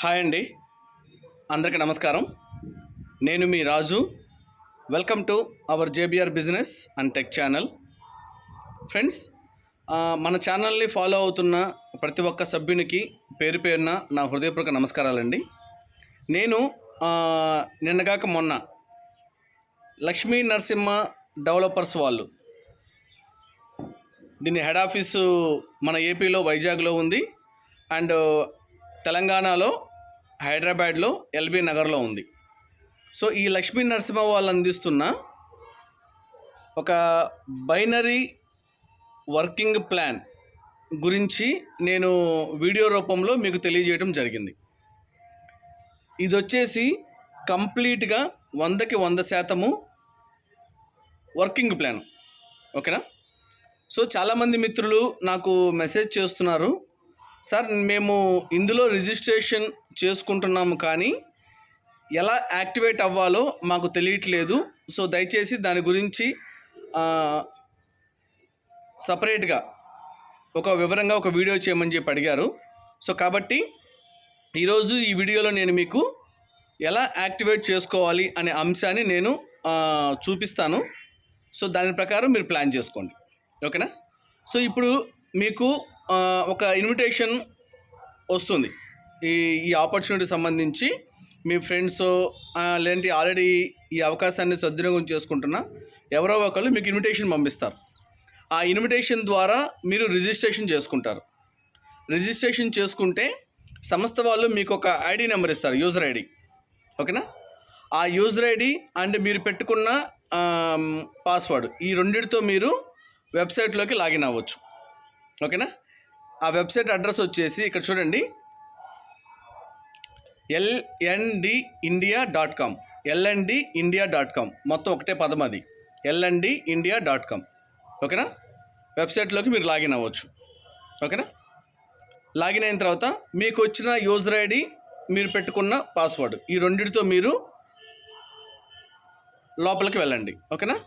Hi అండి. అందరికీ నమస్కారం. నేను మీ Raju. Welcome to our JBR business and tech channel friends మన ఛానల్ని ఫాలో అవుతున్న ప్రతి ఒక్క సభ్యునికి పేరు పేరున నా హృదయపూర్వక నమస్కారాలండి. నేను నిన్నగాక మొన్న లక్ష్మీ నరసింహ డెవలపర్స్ వాళ్ళు. దీని హెడ్ ఆఫీసు మన ఏపీలో వైజాగ్లో ఉంది. అండ్ తెలంగాణలో హైదరాబాద్లో ఎల్బీ నగర్లో ఉంది. సో ఈ లక్ష్మీ నరసింహ వాళ్ళు అందిస్తున్న ఒక బైనరీ వర్కింగ్ ప్లాన్ గురించి నేను వీడియో రూపంలో మీకు తెలియజేయడం జరిగింది. ఇది వచ్చేసి కంప్లీట్గా వందకి వంద శాతము వర్కింగ్ ప్లాన్. ఓకేనా? సో చాలామంది మిత్రులు నాకు మెసేజ్ చేస్తున్నారు. సార్ మేము ఇందులో రిజిస్ట్రేషన్ చేసుకుంటున్నాము కానీ ఎలా యాక్టివేట్ అవ్వాలో మాకు తెలియట్లేదు. సో దయచేసి దాని గురించి సపరేట్గా ఒక వివరంగా ఒక వీడియో చేయమని చెప్పి అడిగారు. సో కాబట్టి ఈరోజు ఈ వీడియోలో నేను మీకు ఎలా యాక్టివేట్ చేసుకోవాలి అనే అంశాన్ని నేను చూపిస్తాను. సో దాని ప్రకారం మీరు ప్లాన్ చేసుకోండి. ఓకేనా? సో ఇప్పుడు మీకు ఒక ఇన్విటేషన్ వస్తుంది. ఈ ఈ ఆపర్చునిటీ సంబంధించి మీ ఫ్రెండ్స్ లేదంటే ఆల్రెడీ ఈ అవకాశాన్ని సద్వినియోగం చేసుకుంటున్న ఎవరో ఒకళ్ళు మీకు ఇన్విటేషన్ పంపిస్తారు. ఆ ఇన్విటేషన్ ద్వారా మీరు రిజిస్ట్రేషన్ చేసుకుంటారు. రిజిస్ట్రేషన్ చేసుకుంటే సంస్థ వాళ్ళు మీకు ఒక ఐడి నెంబర్ ఇస్తారు యూజర్ ఐడి ఓకేనా? ఆ యూజర్ ఐడి అండ్ మీరు పెట్టుకున్న పాస్వర్డ్ ఈ రెండింటితో మీరు వెబ్సైట్లోకి లాగిన్ అవ్వచ్చు. ఓకేనా? ఆ వెబ్సైట్ అడ్రస్ వచ్చేసి ఇక్కడ చూడండి. LND India dot com. LND India dot com. మొత్తం ఒకటే పదం అది. LND India dot com. ఓకేనా? వెబ్సైట్లోకి మీరు లాగిన్ అవ్వచ్చు. ఓకేనా? లాగిన్ అయిన తర్వాత మీకు వచ్చిన యూజర్ ఐడి మీరు పెట్టుకున్న పాస్వర్డ్. ఈ రెండింటితో మీరు లోపలికి వెళ్ళండి. ఓకేనా?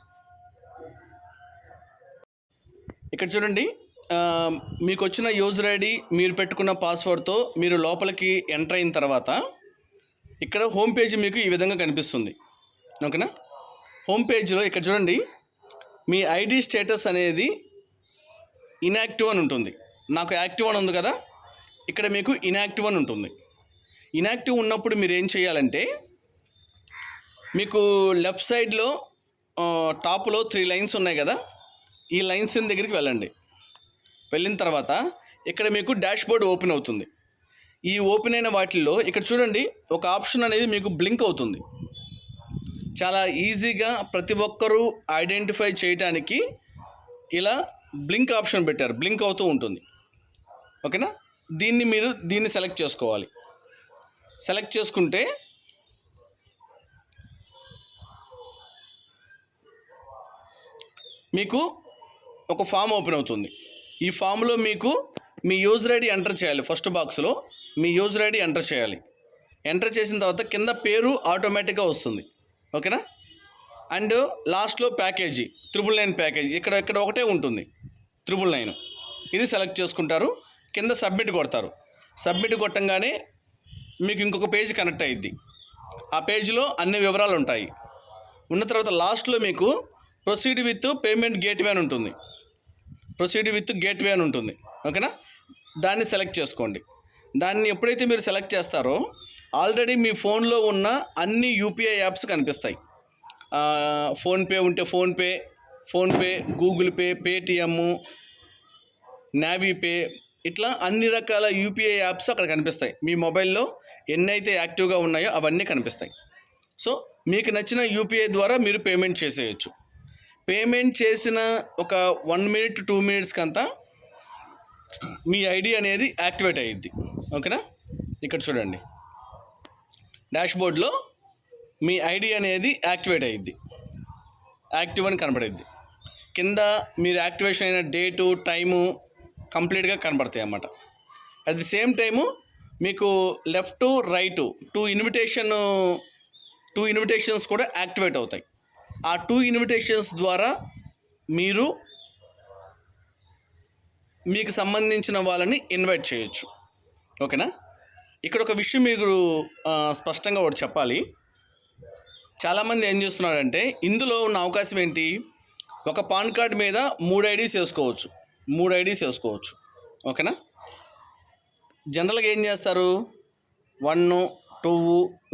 ఇక్కడ చూడండి. మీకు వచ్చిన యూజర్ ఐడి మీరు పెట్టుకున్న పాస్వర్డ్తో మీరు లోపలికి ఎంటర్ అయిన తర్వాత ఇక్కడ హోమ్ పేజీ మీకు ఈ విధంగా కనిపిస్తుంది. ఓకేనా? హోమ్ పేజ్లో ఇక్కడ చూడండి మీ ఐడి స్టేటస్ అనేది ఇన్యాక్టివ్ అని ఉంటుంది. నాకు యాక్టివ్ అని ఉంది కదా? ఇక్కడ మీకు ఇన్యాక్టివ్ అని ఉంటుంది. ఇన్యాక్టివ్ ఉన్నప్పుడు మీరు ఏం చేయాలంటే మీకు లెఫ్ట్ సైడ్లో టాప్లో త్రీ లైన్స్ ఉన్నాయి కదా? ఈ లైన్స్ దగ్గరికి వెళ్ళండి. వెళ్ళిన తర్వాత ఇక్కడ మీకు డాష్ బోర్డ్ ఓపెన్ అవుతుంది. ఈ ఓపెన్ అయిన వాటిల్లో ఇక్కడ చూడండి ఒక ఆప్షన్ అనేది మీకు బ్లింక్ అవుతుంది. చాలా ఈజీగా ప్రతి ఒక్కరూ ఐడెంటిఫై చేయడానికి ఇలా బ్లింక్ ఆప్షన్ పెట్టారు. బ్లింక్ అవుతూ ఉంటుంది. ఓకేనా? దీన్ని మీరు దీన్ని సెలెక్ట్ చేసుకోవాలి. సెలెక్ట్ చేసుకుంటే మీకు ఒక ఫామ్ ఓపెన్ అవుతుంది. ఈ ఫామ్లో మీకు మీ యూజర్ ఐడి ఎంటర్ చేయాలి ఫస్ట్ బాక్స్లో. మీ యూజర్ ఐడి ఎంటర్ చేయాలి. ఎంటర్ చేసిన తర్వాత కింద పేరు ఆటోమేటిక్గా వస్తుంది. ఓకేనా? అండ్ లాస్ట్లో ప్యాకేజీ త్రిబుల్ నైన్ ప్యాకేజీ. ఇక్కడ ఇక్కడ ఒకటే ఉంటుంది. Triple nine. ఇది సెలెక్ట్ చేసుకుంటారు. కింద సబ్మిట్ కొడతారు. సబ్మిట్ కొట్టంగానే మీకు ఇంకొక పేజ్ కనెక్ట్ అయ్యిద్ది ఆ పేజీలో అన్ని వివరాలు ఉంటాయి. ఉన్న తర్వాత లాస్ట్లో మీకు ప్రొసీడ్ విత్ పేమెంట్ గేట్వే అని ఉంటుంది. ప్రొసీడ్ విత్ గేట్వే అని ఉంటుంది. ఓకేనా? దాన్ని సెలెక్ట్ చేసుకోండి. దాన్ని ఎప్పుడైతే మీరు సెలెక్ట్ చేస్తారో ఆల్రెడీ మీ ఫోన్లో ఉన్న అన్ని యూపీఐ యాప్స్ కనిపిస్తాయి. ఫోన్పే ఉంటే PhonePe PhonePe Google Pay Paytm Navi Pay ఇట్లా అన్ని రకాల యూపీఐ యాప్స్ అక్కడ కనిపిస్తాయి. మీ మొబైల్లో ఎన్ని అయితే యాక్టివ్గా ఉన్నాయో అవన్నీ కనిపిస్తాయి. సో మీకు నచ్చిన యూపీఐ ద్వారా మీరు పేమెంట్ చేసేయచ్చు. పేమెంట్ చేసిన ఒక వన్ మినిట్ టూ మినిట్స్కి అంతా మీ ఐడి అనేది యాక్టివేట్ అయ్యిద్ది ఓకేనా? ఇక్కడ చూడండి. డాష్బోర్డ్లో మీ ఐడి అనేది యాక్టివేట్ అయ్యిద్ది యాక్టివ్ అని కనపడిద్ది. కింద మీరు యాక్టివేషన్ అయిన డేటు టైము కంప్లీట్గా కనపడతాయి అన్నమాట. అట్ ది సేమ్ టైము మీకు left right two invitation two invitations కూడా యాక్టివేట్ అవుతాయి. ఆ టూ ఇన్విటేషన్స్ ద్వారా మీరు మీకు సంబంధించిన వాళ్ళని ఇన్వైట్ చేయొచ్చు. ఓకేనా? ఇక్కడ ఒక విషయం మీరు స్పష్టంగా ఒకటి చెప్పాలి. చాలామంది ఏం చేస్తున్నారంటే ఇందులో ఉన్న అవకాశం ఏంటి? ఒక పాన్ కార్డ్ మీద మూడు ఐడీస్ వేసుకోవచ్చు. మూడు ఐడీస్ వేసుకోవచ్చు. ఓకేనా? జనరల్గా ఏం చేస్తారు? వన్ టూ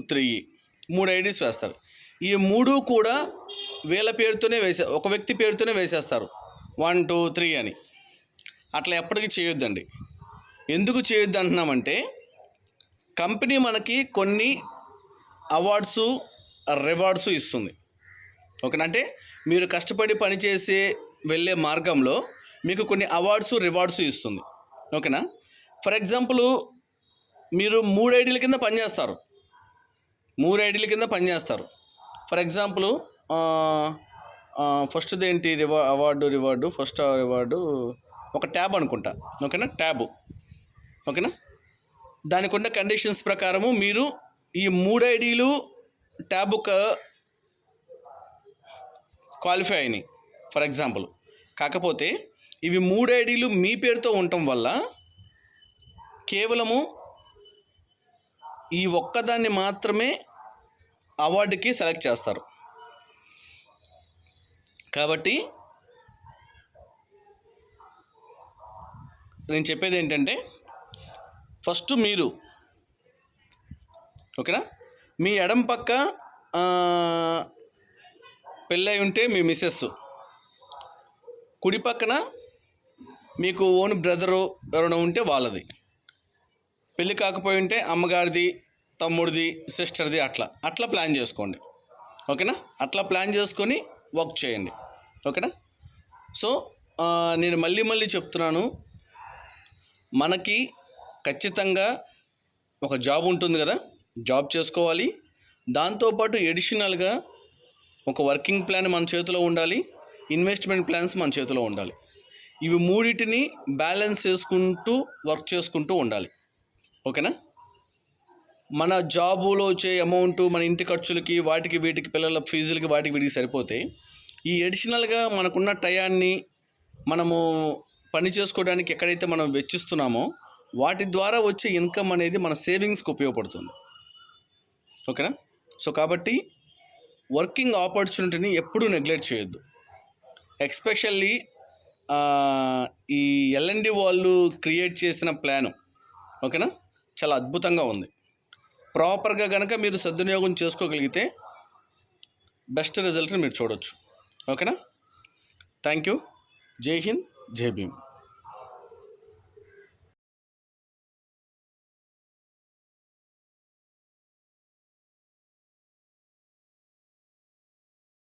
త్రీ మూడు ఐడీస్ వేస్తారు. ఈ మూడు కూడా వీళ్ళ పేరుతోనే వేసే ఒక వ్యక్తి పేరుతోనే వేసేస్తారు. వన్ టూ త్రీ అని. అట్లా ఎప్పటికీ చేయొద్దండి. ఎందుకు చేయొద్దు అంటున్నామంటే కంపెనీ మనకి కొన్ని అవార్డ్స్ రివార్డ్స్ ఇస్తుంది. ఓకేనా? అంటే మీరు కష్టపడి పనిచేసే వెళ్ళే మార్గంలో మీకు కొన్ని అవార్డ్స్ రివార్డ్స్ ఇస్తుంది. ఓకేనా? ఫర్ ఎగ్జాంపుల్ మీరు మూడు ఐడీల కింద పనిచేస్తారు. మూడు ఐడీల కింద పనిచేస్తారు. ఫర్ ఎగ్జాంపుల్ ఫస్ట్ది ఏంటి రివా అవార్డు రివార్డు ఫస్ట్ రివార్డు ఒక ట్యాబ్ అనుకుంటా. ఓకేనా? ట్యాబు. ఓకేనా? దానికి ఉన్న కండిషన్స్ ప్రకారము మీరు ఈ మూడు ఐడీలు ట్యాబ్ క్వాలిఫై అయినాయి ఫర్ ఎగ్జాంపుల్. కాకపోతే ఇవి మూడు ఐడీలు మీ పేరుతో ఉండటం వల్ల కేవలము ఈ ఒక్కదాన్ని మాత్రమే అవార్డుకి సెలెక్ట్ చేస్తారు. కాబట్టి నేను చెప్పేది ఏంటంటే ఫస్ట్ మీరు ఓకేనా? మీ ఎడం పక్క పెళ్ళై ఉంటే మీ మిస్సెస్. కుడి పక్కన మీకు ఓన్ బ్రదరు ఎవరైనా ఉంటే వాళ్ళది. పెళ్ళి కాకపోయి ఉంటే అమ్మగారిది తమ్ముడిది సిస్టర్ది అట్లా. అట్లా ప్లాన్ చేసుకోండి. ఓకేనా? అట్లా ప్లాన్ చేసుకొని వర్క్ చేయండి. ఓకేనా? సో నేను మళ్ళీ మళ్ళీ చెప్తున్నాను. మనకి ఖచ్చితంగా ఒక జాబ్ ఉంటుంది కదా? జాబ్ చేసుకోవాలి. దాంతోపాటు ఎడిషనల్గా ఒక వర్కింగ్ ప్లాన్ మన చేతిలో ఉండాలి. ఇన్వెస్ట్మెంట్ ప్లాన్స్ మన చేతిలో ఉండాలి. ఇవి మూడింటిని బ్యాలెన్స్ చేసుకుంటూ వర్క్ చేసుకుంటూ ఉండాలి. ఓకేనా? మన జాబులో వచ్చే అమౌంట్ మన ఇంటి ఖర్చులకి వాటికి వీటికి పిల్లల ఫీజులకి వాటికి వీటికి సరిపోతే ఈ అడిషనల్గా మనకున్న టయాన్ని మనము పని చేసుకోవడానికి ఎక్కడైతే మనం వెచ్చిస్తున్నామో వాటి ద్వారా వచ్చే ఇన్కమ్ అనేది మన సేవింగ్స్కి ఉపయోగపడుతుంది. ఓకేనా? సో కాబట్టి వర్కింగ్ ఆపర్చునిటీని ఎప్పుడూ నెగ్లెక్ట్ చేయొద్దు. ఎక్స్పెషల్లీ ఈ ఎల్ఎన్డి వాళ్ళు క్రియేట్ చేసిన ప్లాను ఓకేనా? చాలా అద్భుతంగా ఉంది. ప్రాపర్గా కనుక మీరు సద్వినియోగం చేసుకోగలిగితే బెస్ట్ రిజల్ట్ని మీరు చూడొచ్చు. ఓకేనా? Thank you. జై హింద్ జై భీమ్.